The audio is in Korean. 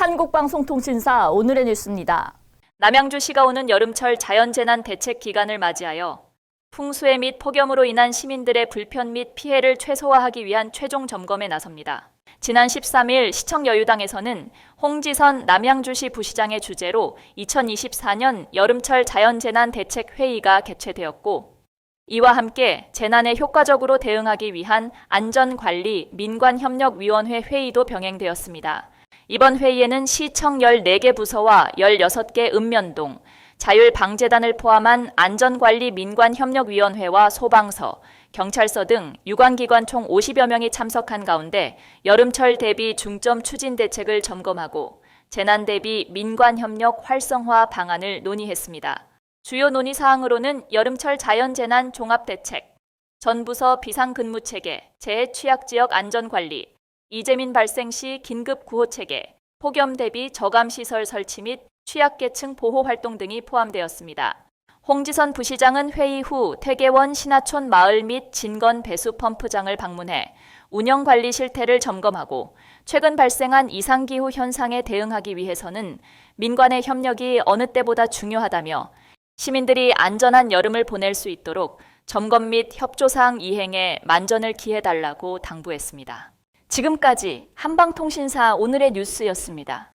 한국방송통신사 오늘의 뉴스입니다. 남양주시가 오는 여름철 자연재난 대책 기간을 맞이하여 풍수해 및 폭염으로 인한 시민들의 불편 및 피해를 최소화하기 위한 최종 점검에 나섭니다. 지난 13일 시청 여유당에서는 홍지선 남양주시 부시장의 주재로 2024년 여름철 자연재난 대책 회의가 개최되었고 이와 함께 재난에 효과적으로 대응하기 위한 안전관리 민관협력위원회 회의도 병행되었습니다. 이번 회의에는 시청 14개 부서와 16개 읍면동, 자율방재단을 포함한 안전관리 민관협력위원회와 소방서, 경찰서 등 유관기관 총 50여 명이 참석한 가운데 여름철 대비 중점 추진 대책을 점검하고 재난 대비 민관협력 활성화 방안을 논의했습니다. 주요 논의 사항으로는 여름철 자연재난 종합대책, 전부서 비상근무체계, 재해취약지역 안전관리, 이재민 발생 시 긴급 구호 체계, 폭염 대비 저감 시설 설치 및 취약계층 보호 활동 등이 포함되었습니다. 홍지선 부시장은 회의 후 퇴계원 신하촌 마을 및 진건 배수 펌프장을 방문해 운영 관리 실태를 점검하고 최근 발생한 이상기후 현상에 대응하기 위해서는 민관의 협력이 어느 때보다 중요하다며 시민들이 안전한 여름을 보낼 수 있도록 점검 및 협조사항 이행에 만전을 기해달라고 당부했습니다. 지금까지 한방통신사 오늘의 뉴스였습니다.